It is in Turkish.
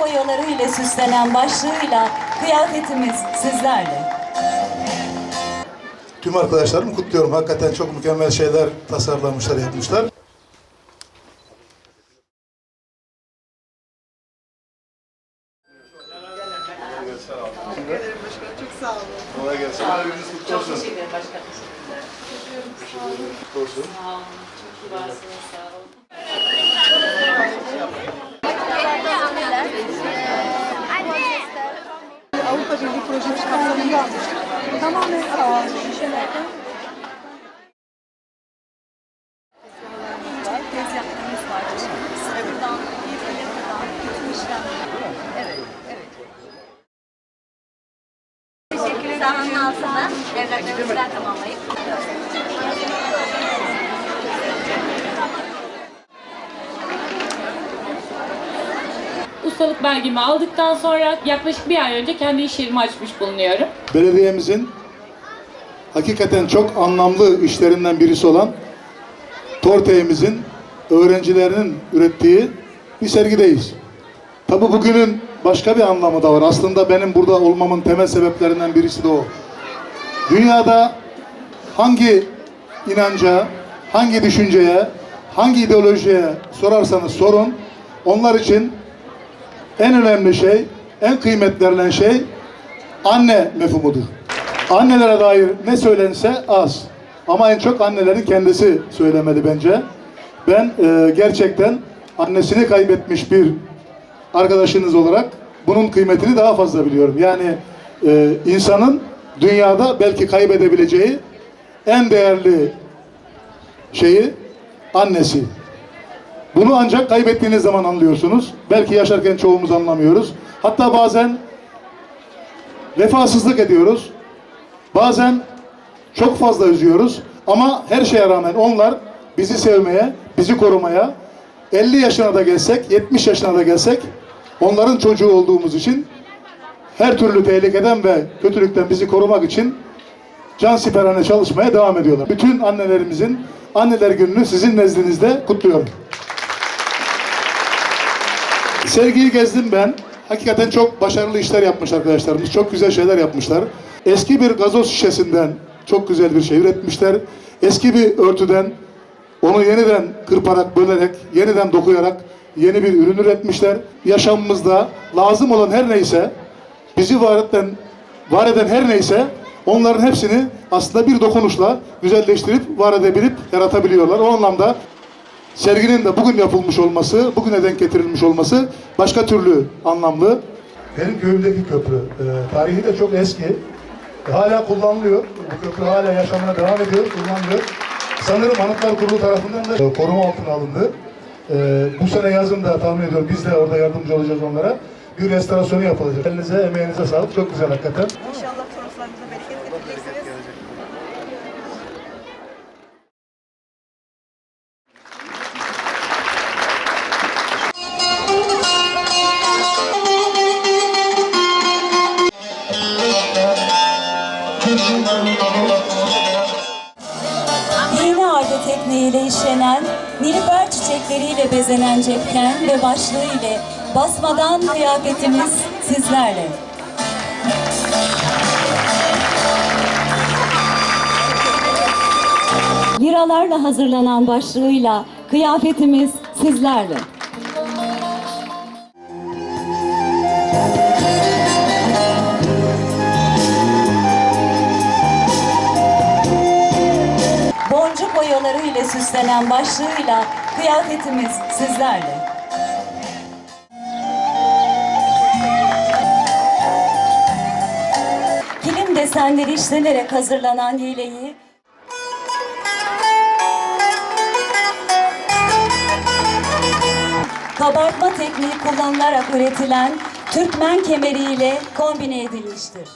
boyaları ile süslenen başlığıyla kıyafetimiz sizlerle. Tüm arkadaşlarımı kutluyorum. Hakikaten çok mükemmel şeyler tasarlamışlar, yapmışlar. Kolay gelsin. Abimiz kutlu olsun. Teşekkür ederim başkanım. Kutlu olsun. Sağ olun. Çok kibarsınız. Sağ olun. Birliği projesi kapsamında almıştık. Tamamen sağ şişelerden var. Tez yapmamız var. Sıfırdan, bir yapıdan, bütün işlemler. Evet, evet. Teşekkür ederim. altında devletlerimizden tamamlayıp. Ustalık belgemi aldıktan sonra yaklaşık bir ay önce kendi iş yerimi açmış bulunuyorum. Belediyemizin hakikaten çok anlamlı işlerinden birisi olan Torte'imizin öğrencilerinin ürettiği bir sergideyiz. Tabi bugünün başka bir anlamı da var. Aslında benim burada olmamın temel sebeplerinden birisi de o. Dünyada hangi inanca, hangi düşünceye, hangi ideolojiye sorarsanız sorun, onlar için en önemli şey, en kıymetli verilen şey anne mefhumudur. Annelere dair ne söylense az. Ama en çok annelerin kendisi söylemeli bence. Ben e, gerçekten annesini kaybetmiş bir arkadaşınız olarak bunun kıymetini daha fazla biliyorum. Yani e, insanın dünyada belki kaybedebileceği en değerli şeyi annesi. Bunu ancak kaybettiğiniz zaman anlıyorsunuz. Belki yaşarken çoğumuz anlamıyoruz. Hatta bazen vefasızlık ediyoruz. Bazen çok fazla üzüyoruz. Ama her şeye rağmen onlar bizi sevmeye, bizi korumaya 50 yaşına da gelsek, 70 yaşına da gelsek onların çocuğu olduğumuz için her türlü tehlikeden ve kötülükten bizi korumak için can siperhane çalışmaya devam ediyorlar. Bütün annelerimizin anneler gününü sizin nezdinizde kutluyorum. Sergiyi gezdim ben. Hakikaten çok başarılı işler yapmış arkadaşlarımız. Çok güzel şeyler yapmışlar. Eski bir gazoz şişesinden çok güzel bir şey üretmişler. Eski bir örtüden onu yeniden kırparak, bölerek, yeniden dokuyarak yeni bir ürün üretmişler. Yaşamımızda lazım olan her neyse, bizi var eden, var eden her neyse onların hepsini aslında bir dokunuşla güzelleştirip, var edebilip yaratabiliyorlar. O anlamda serginin de bugün yapılmış olması, bugüne denk getirilmiş olması başka türlü anlamlı. Benim köyümdeki köprü, e, tarihi de çok eski. E, hala kullanılıyor. Bu köprü hala yaşamına devam ediyor, kullanılıyor. Sanırım Anıtlar Kurulu tarafından da e, koruma altına alındı. E, bu sene yazın da tahmin ediyorum biz de orada yardımcı olacağız onlara. Bir restorasyonu yapılacak. Elinize, emeğinize sağlık. Çok güzel hakikaten. İnşallah torunlarımıza 20 ayda tekneyle işlenen, nilüfer çiçekleriyle bezenen cepken ve başlığı ile basmadan kıyafetimiz sizlerle. Liralarla hazırlanan başlığıyla kıyafetimiz sizlerle. Süslenen başlığıyla kıyafetimiz sizlerle. Kilim desenleri işlenerek hazırlanan yeleği kabartma tekniği kullanılarak üretilen Türkmen kemeriyle kombine edilmiştir.